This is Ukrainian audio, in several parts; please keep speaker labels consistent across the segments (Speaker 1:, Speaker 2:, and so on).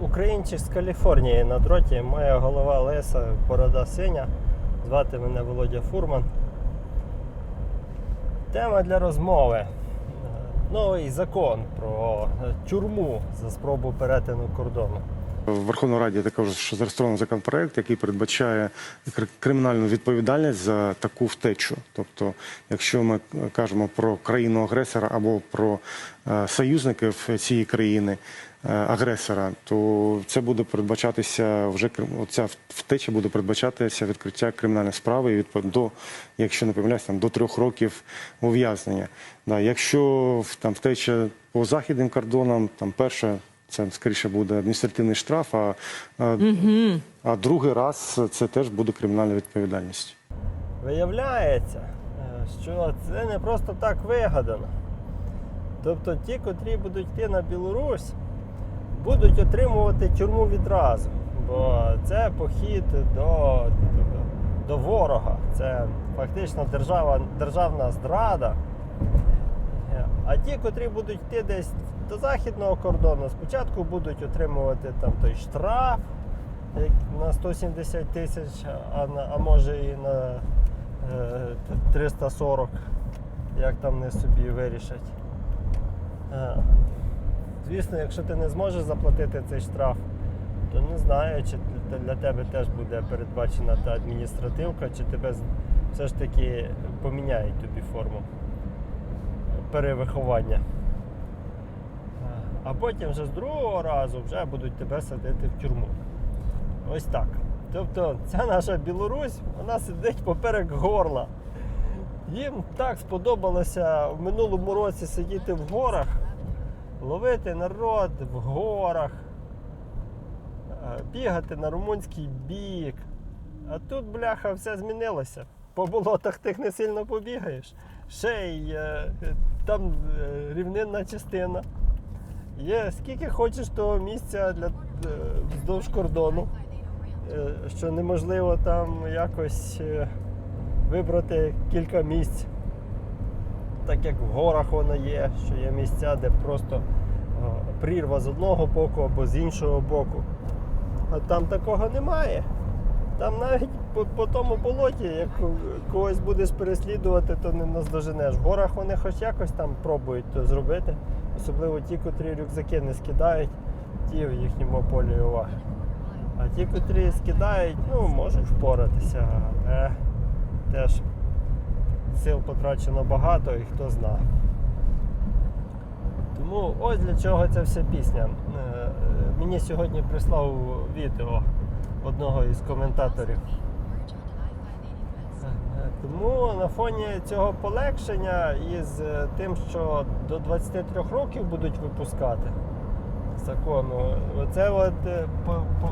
Speaker 1: Українчик з Каліфорнії на дроті. Моя голова леса, борода синя. Звати мене Володя Фурман. Тема для розмови. Новий закон про тюрму за спробу перетину кордону.
Speaker 2: В Верховній Раді також зареєстрований законопроект, який передбачає кримінальну відповідальність за таку втечу. Тобто, якщо ми кажемо про країну агресора або про е, союзників цієї країни е, агресора, то це буде передбачатися вже оця втеча буде передбачатися відкриття кримінальної справи відпов- до, якщо не помиляюсь, там до трьох років ув'язнення. Да, якщо там втеча по західним кордонам, там перше. Це скоріше буде адміністративний штраф, а, а, а другий раз це теж буде кримінальна відповідальність.
Speaker 1: Виявляється, що це не просто так вигадано. Тобто ті, котрі будуть йти на Білорусь, будуть отримувати тюрму відразу. Бо це похід до, до ворога. Це фактично держава, державна зрада. Е, А ті, котрі будуть йти десь до західного кордону, спочатку будуть отримувати там той штраф на 170 тисяч, а, а може і на е, 340, як там вони собі вирішать. Е, Звісно, якщо ти не зможеш заплатити цей штраф, то не знаю, чи для тебе теж буде передбачена та адміністративка, чи тебе все ж таки поміняють тобі форму перевиховання. А потім вже з другого разу вже будуть тебе садити в тюрму. Ось так. Тобто ця наша Білорусь, вона сидить поперек горла. Їм так сподобалося в минулому році сидіти в горах, ловити народ в горах, е, бігати на румунський бік. А тут, бляха, все змінилося. По болотах тих не сильно побігаєш. Ще й е, там е, рівнинна частина. Є скільки хочеш того місця для, е, вздовж кордону, е, що неможливо там якось е, вибрати кілька місць. Так як в горах воно є, що є місця, де просто прірва з одного боку або з іншого боку. А там такого немає. Там навіть по, по тому болоті, як когось будеш переслідувати, то не наздоженеш. В горах вони хоч якось там пробують то зробити. Особливо ті, котрі рюкзаки не скидають, ті в їхньому полі уваги. А ті, котрі скидають, ну, можуть впоратися, але теж сил потрачено багато і хто зна. Тому ось для чого ця вся пісня. Е, е, Мені сьогодні прислав відео одного із коментаторів. Тому на фоні цього полегшення із е, тим, що до 23 років будуть випускати закону, оце от е, по, по,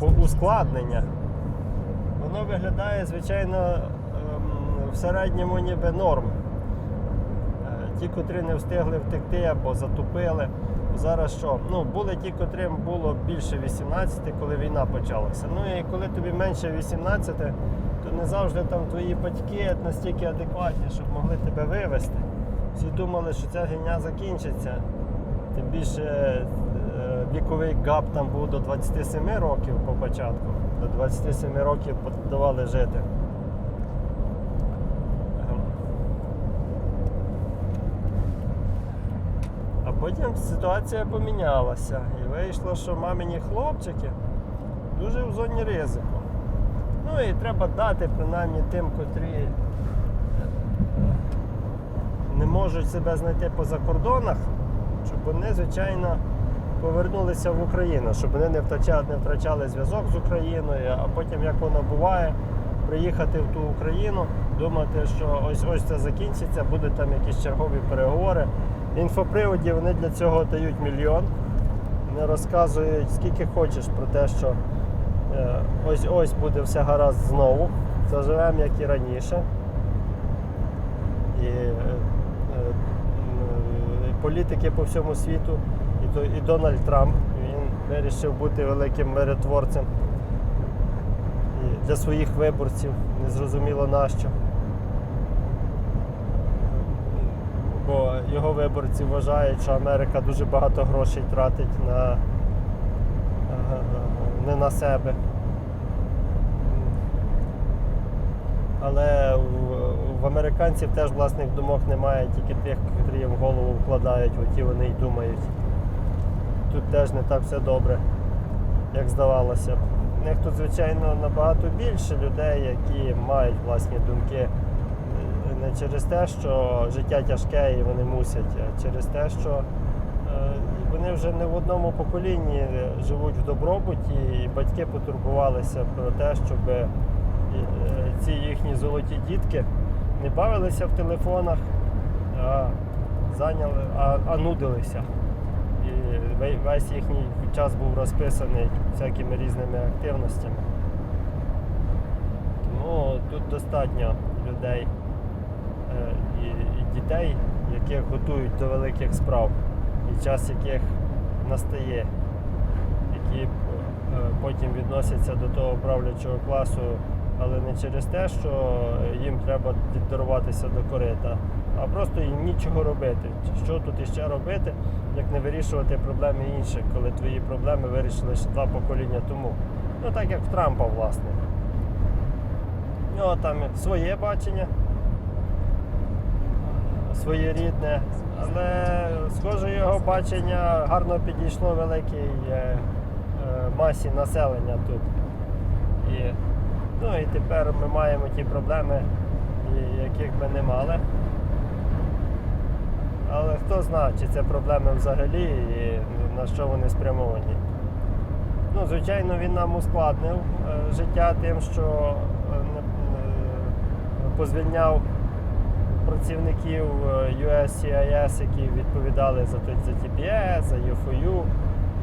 Speaker 1: по ускладнення. Воно виглядає, звичайно, ем, в середньому ніби норм. Е, Ті, котрі не встигли втекти або затупили. Зараз що? Ну, були ті, котрим було більше 18, коли війна почалася. Ну і коли тобі менше 18, то не завжди там твої батьки настільки адекватні, щоб могли тебе вивезти. Всі думали, що ця війна закінчиться. Тим більше е, віковий гап там був до 27 років по початку. До 27 років давали жити. Ем. А потім ситуація помінялася і вийшло, що мамині хлопчики дуже в зоні ризику. Ну і треба дати принаймні тим, котрі е, не можуть себе знайти по закордонах, щоб вони, звичайно, повернулися в Україну, щоб вони не втрачали, не втрачали зв'язок з Україною, а потім, як воно буває, приїхати в ту Україну, думати, що ось ось це закінчиться, будуть там якісь чергові переговори. Інфоприводів вони для цього дають мільйон. Не розказують скільки хочеш про те, що е, ось ось буде все гаразд знову. Заживемо, як і раніше. І е, е, е, політики по всьому світу, і, і Дональд Трамп він вирішив бути великим миротворцем і для своїх виборців, незрозуміло нащо. Бо його виборці вважають, що Америка дуже багато грошей тратить на е, не на себе. Але в, американців теж власних думок немає, тільки тих, котрі їм в голову вкладають, оті вони й думають. Тут теж не так все добре, як здавалося. У них тут, звичайно, набагато більше людей, які мають власні думки. Не через те, що життя тяжке і вони мусять, а через те, що е, вони вже не в одному поколінні живуть в добробуті, і батьки потурбувалися про те, щоб е, ці їхні золоті дітки не бавилися в телефонах, а зайняли, а, а нудилися. І весь їхній час був розписаний всякими різними активностями. Тому тут достатньо людей і, і дітей, яких готують до великих справ, і час яких настає, які е, потім відносяться до того правлячого класу, але не через те, що їм треба даруватися до корита, а просто їм нічого робити. Що тут іще робити, як не вирішувати проблеми інших, коли твої проблеми вирішили ще два покоління тому. Ну так як в Трампа, власне. У нього там своє бачення, своєрідне, але схоже, його бачення гарно підійшло великій е, е, масі населення тут. І, ну і тепер ми маємо ті проблеми, яких би не мали. Але хто знає, чи це проблеми взагалі і на що вони спрямовані. Ну, звичайно, він нам ускладнив е, життя тим, що позвільняв працівників е, USCIS, які відповідали за, за TPS, за UFOU.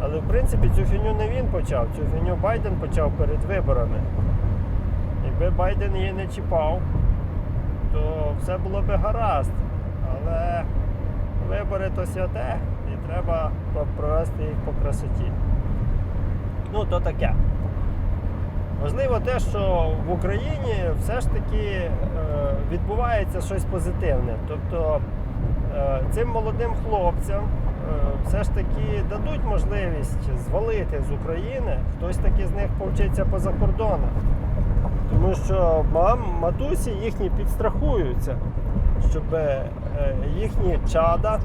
Speaker 1: Але в принципі цю фігню не він почав, цю фігню Байден почав перед виборами. Якби Байден її не чіпав, то все було би гаразд. Але вибори то святе, і треба провести їх по красоті. Ну, то таке. Важливо те, що в Україні все ж таки відбувається щось позитивне. Тобто е, цим молодим хлопцям е, все ж таки дадуть можливість звалити з України, хтось таки з них повчиться поза кордонах. Тому що мам, матусі їхні підстрахуються, щоб е, їхні чада,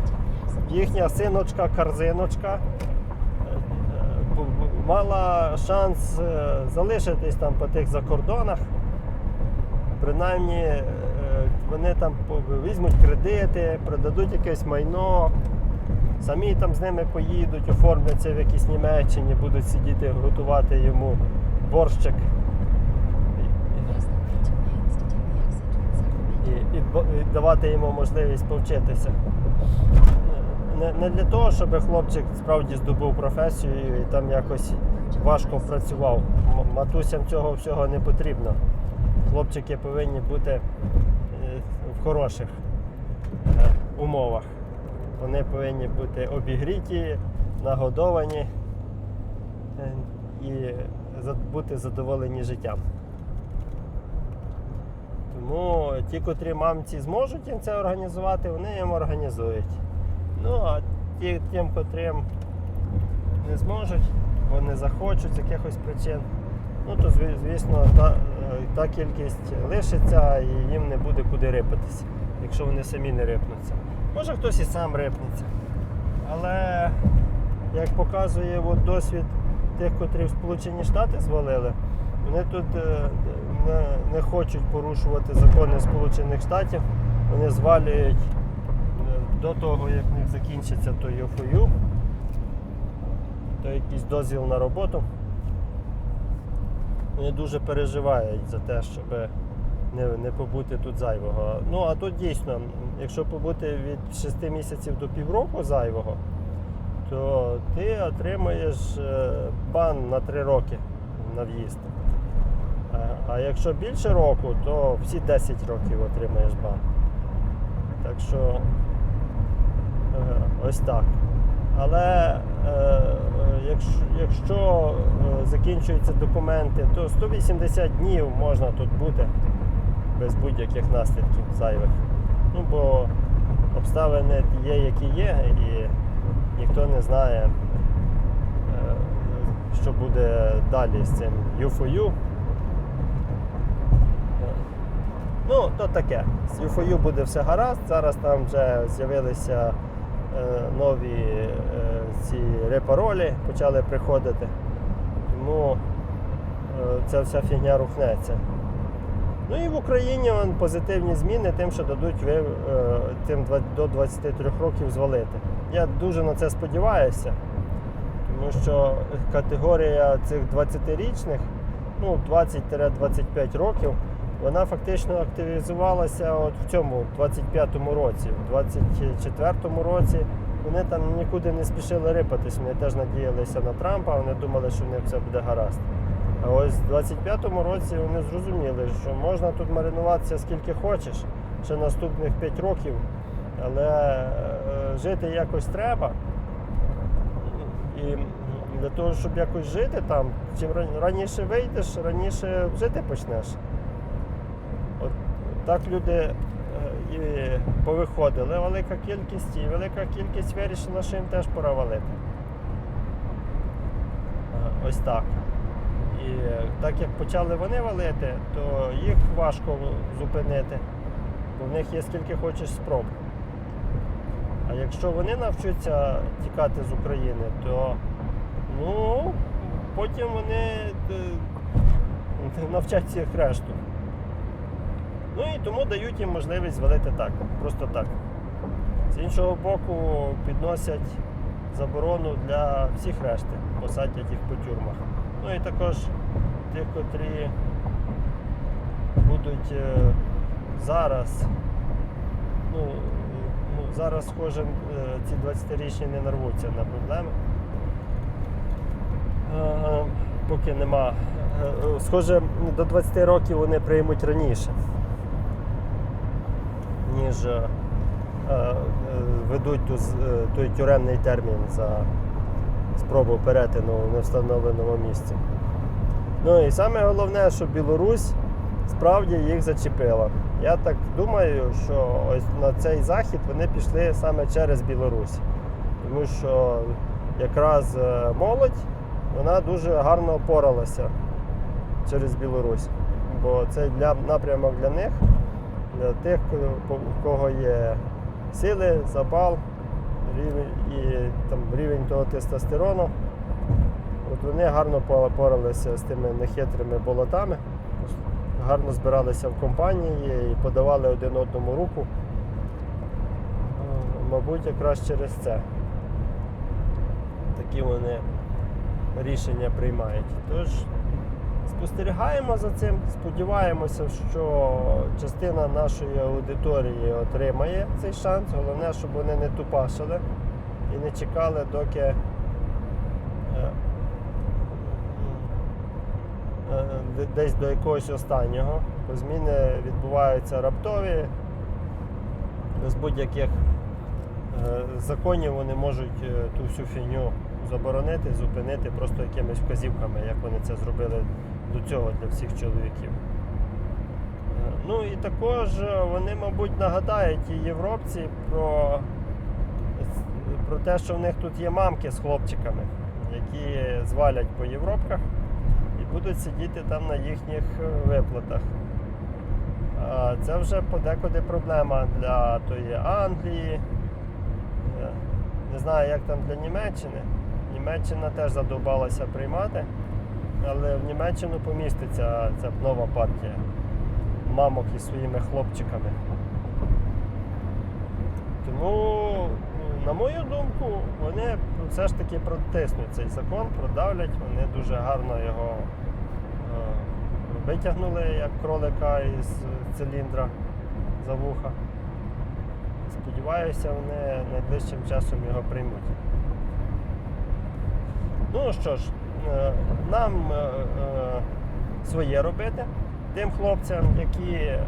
Speaker 1: їхня синочка-карзиночка е, мала шанс е, залишитись там по тих закордонах. Принаймні е, вони там візьмуть кредити, продадуть якесь майно, самі там з ними поїдуть, оформляться в якійсь Німеччині, будуть сидіти, готувати йому борщик. і, і, і давати йому можливість повчитися. Не, не для того, щоб хлопчик справді здобув професію і там якось важко працював. Матусям цього всього не потрібно. Хлопчики повинні бути е, в хороших е, умовах. Вони повинні бути обігріті, нагодовані е, і бути задоволені життям. Тому ті, котрі мамці зможуть їм це організувати, вони їм організують. Ну а ті, тим, котрим не зможуть, бо не захочуть з якихось причин, ну то звісно та, кількість лишиться і їм не буде куди рипатися, якщо вони самі не рипнуться. Може хтось і сам рипнеться. Але як показує от досвід тих, котрі в Сполучені Штати звалили, вони тут е, не, не хочуть порушувати закони Сполучених Штатів. Вони звалюють е, до того, як в них закінчиться той ОФОЮ, то якийсь дозвіл на роботу. Вони дуже переживають за те, щоб не, не побути тут зайвого. Ну а тут дійсно, якщо побути від 6 місяців до півроку зайвого, то ти отримаєш е, бан на 3 роки на в'їзд. А, якщо більше року, то всі 10 років отримаєш бан. Так що е, ось так. Але якщо, якщо е, закінчуються документи, то 180 днів можна тут бути без будь-яких наслідків зайвих. Ну бо обставини є, які є, і ніхто не знає, е, що буде далі з цим U4U. Ну, то таке. З UFO буде все гаразд. Зараз там вже з'явилися е, нові е, ці репаролі, почали приходити. Тому е, ця вся фігня рухнеться. Ну і в Україні он, позитивні зміни тим, що дадуть ви, е, тим до 23 років звалити. Я дуже на це сподіваюся, тому що категорія цих 20-річних, ну 20-25 років, вона фактично активізувалася от в цьому 25-му році. В 24-му році вони там нікуди не спішили рипатись. Вони теж надіялися на Трампа, вони думали, що в них все буде гаразд. А ось в 25-му році вони зрозуміли, що можна тут маринуватися скільки хочеш, ще наступних 5 років, але е, жити якось треба. І для того, щоб якось жити там, чим раніше вийдеш, раніше жити почнеш. От так люди е, і повиходили, велика кількість, і велика кількість вирішила, що їм теж пора валити. Е, Ось так. І так як почали вони валити, то їх важко зупинити, бо в них є скільки хочеш спроб. А якщо вони навчаться тікати з України, то ну, потім вони е, навчать всіх решту. Ну і тому дають їм можливість звалити так, просто так. З іншого боку, підносять заборону для всіх решти, посадять їх по тюрмах. Ну і також тих, котрі будуть е, зараз. Ну, ну, зараз, схоже, е, ці 20-річні не нарвуться на проблеми. Е, Поки нема. Схоже, до 20 років вони приймуть раніше, ніж е, е, ведуть е, той тюремний термін за спробу перетину в невстановленому місці. Ну і саме головне, що Білорусь справді їх зачепила. Я так думаю, що ось на цей захід вони пішли саме через Білорусь. Тому що якраз молодь вона дуже гарно опоралася через Білорусь. Бо це для, напрямок для них, для тих, у кого є сили, запал рівень, і там, рівень того тестостерону. От вони гарно поралися з тими нехитрими болотами, гарно збиралися в компанії і подавали один одному руку. Е, Мабуть, якраз через це. Такі вони рішення приймають. Тож спостерігаємо за цим, сподіваємося, що частина нашої аудиторії отримає цей шанс. Головне, щоб вони не тупашили і не чекали, доки е, е, де- десь до якогось останнього. Зміни відбуваються раптові, без будь-яких е, законів вони можуть ту всю фігню заборонити, зупинити просто якимись вказівками, як вони це зробили до цього для всіх чоловіків. Е, Ну і також е, вони, мабуть, нагадають і європці про, про те, що в них тут є мамки з хлопчиками, які звалять по Європках і будуть сидіти там на їхніх е, виплатах. Це вже подекуди проблема для тої Англії. Не знаю, як там для Німеччини. Німеччина теж задовбалася приймати, але в Німеччину поміститься ця нова партія мамок із своїми хлопчиками. Тому, на мою думку, вони все ж таки протиснуть цей закон, продавлять, вони дуже гарно його е, витягнули як кролика із циліндра за вуха. Сподіваюся, вони найближчим часом його приймуть. Ну що ж, нам е, е, своє робити тим хлопцям, які, е,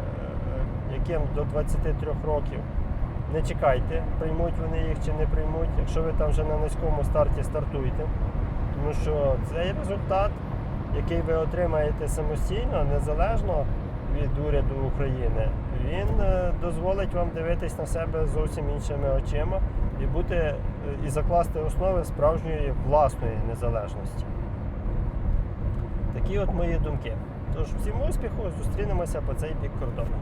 Speaker 1: яким до 23 років. Не чекайте, приймуть вони їх чи не приймуть. Якщо ви там вже на низькому старті стартуйте, тому що цей результат, який ви отримаєте самостійно, незалежно від уряду України, він е, дозволить вам дивитись на себе зовсім іншими очима і бути е, і закласти основи справжньої власної незалежності. Такі от мої думки. Тож всім успіху, зустрінемося по цей бік кордону.